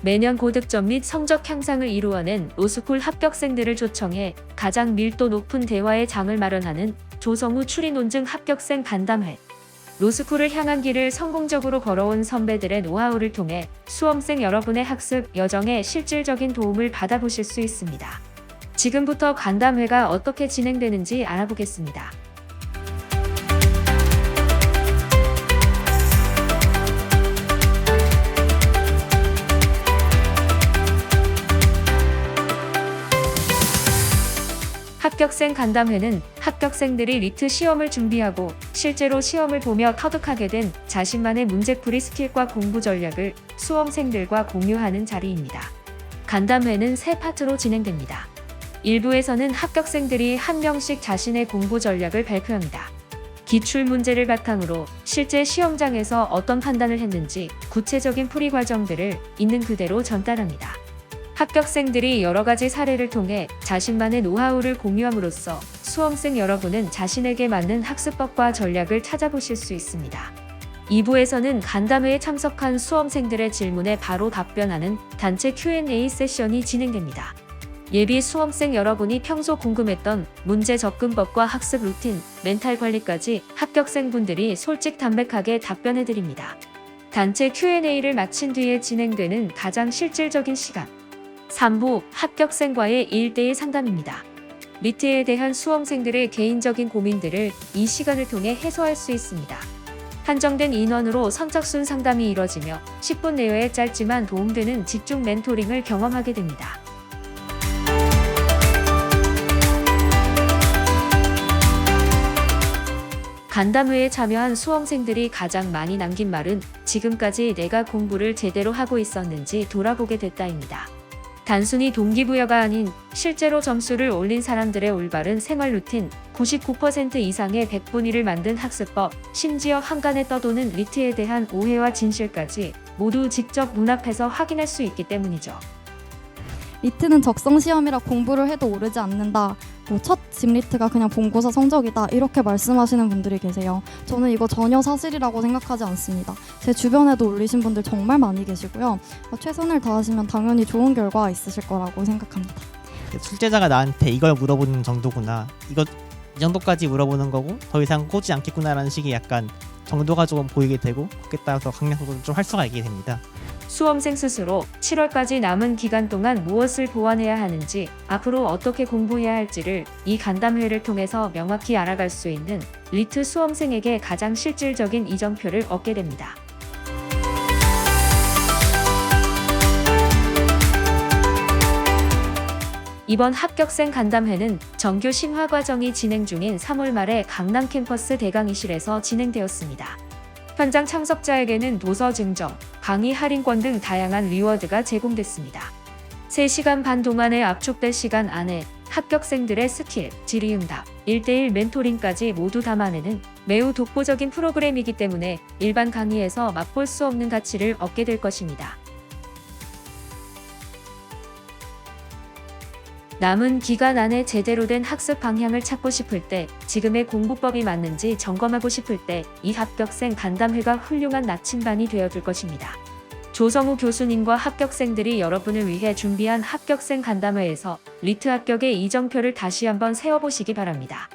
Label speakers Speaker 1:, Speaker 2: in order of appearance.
Speaker 1: 매년 고득점 및 성적 향상을 이루어낸 로스쿨 합격생들을 초청해 가장 밀도 높은 대화의 장을 마련하는 조성우 추리 논증 합격생 간담회. 로스쿨을 향한 길을 성공적으로 걸어온 선배들의 노하우를 통해 수험생 여러분의 학습 여정에 실질적인 도움을 받아보실 수 있습니다. 지금부터 간담회가 어떻게 진행되는지 알아보겠습니다. 합격생 간담회는 합격생들이 리트 시험을 준비하고 실제로 시험을 보며 터득하게 된 자신만의 문제풀이 스킬과 공부 전략을 수험생들과 공유하는 자리입니다. 간담회는 세 파트로 진행됩니다. 1부에서는 합격생들이 한 명씩 자신의 공부 전략을 발표합니다. 기출 문제를 바탕으로 실제 시험장에서 어떤 판단을 했는지 구체적인 풀이 과정들을 있는 그대로 전달합니다. 합격생들이 여러 가지 사례를 통해 자신만의 노하우를 공유함으로써 수험생 여러분은 자신에게 맞는 학습법과 전략을 찾아보실 수 있습니다. 2부에서는 간담회에 참석한 수험생들의 질문에 바로 답변하는 단체 Q&A 세션이 진행됩니다. 예비 수험생 여러분이 평소 궁금했던 문제 접근법과 학습 루틴, 멘탈 관리까지 합격생분들이 솔직 담백하게 답변해 드립니다. 단체 Q&A를 마친 뒤에 진행되는 가장 실질적인 시간. 3부 합격생과의 1대1 상담입니다. 리트에 대한 수험생들의 개인적인 고민들을 이 시간을 통해 해소할 수 있습니다. 한정된 인원으로 선착순 상담이 이뤄지며 10분 내외의 짧지만 도움되는 집중 멘토링을 경험하게 됩니다. 간담회에 참여한 수험생들이 가장 많이 남긴 말은 지금까지 내가 공부를 제대로 하고 있었는지 돌아보게 됐다입니다. 단순히 동기부여가 아닌 실제로 점수를 올린 사람들의 올바른 생활 루틴, 99% 이상의 100분위를 만든 학습법, 심지어 한간에 떠도는 리트에 대한 오해와 진실까지 모두 직접 눈앞에서 확인할 수 있기 때문이죠.
Speaker 2: 리트는 적성 시험이라 공부를 해도 오르지 않는다. 뭐 첫 집리트가 그냥 본고사 성적이다. 이렇게 말씀하시는 분들이 계세요. 저는 이거 전혀 사실이라고 생각하지 않습니다. 제 주변에도 올리신 분들 정말 많이 계시고요. 어, 최선을 다하시면 당연히 좋은 결과 있으실 거라고 생각합니다.
Speaker 3: 출제자가 나한테 이걸 물어보는 정도구나. 이거 이 정도까지 물어보는 거고 더 이상 꼬지 않겠구나라는 식의 약간 정도가 조금 보이게 되고 거기에 따라서 강약도 좀할 수가 있게 됩니다.
Speaker 1: 수험생 스스로 7월까지 남은 기간 동안 무엇을 보완해야 하는지, 앞으로 어떻게 공부해야 할지를 이 간담회를 통해서 명확히 알아갈 수 있는 리트 수험생에게 가장 실질적인 이정표를 얻게 됩니다. 이번 합격생 간담회는 정규 심화 과정이 진행 중인 3월 말에 강남 캠퍼스 대강의실에서 진행되었습니다. 현장 참석자에게는 도서 증정, 강의 할인권 등 다양한 리워드가 제공됐습니다. 3시간 반 동안의 압축된 시간 안에 합격생들의 스킬, 질의응답, 1대1 멘토링까지 모두 담아내는 매우 독보적인 프로그램이기 때문에 일반 강의에서 맛볼 수 없는 가치를 얻게 될 것입니다. 남은 기간 안에 제대로 된 학습 방향을 찾고 싶을 때, 지금의 공부법이 맞는지 점검하고 싶을 때, 이 합격생 간담회가 훌륭한 나침반이 되어줄 것입니다. 조성우 교수님과 합격생들이 여러분을 위해 준비한 합격생 간담회에서 리트 합격의 이정표를 다시 한번 세워보시기 바랍니다.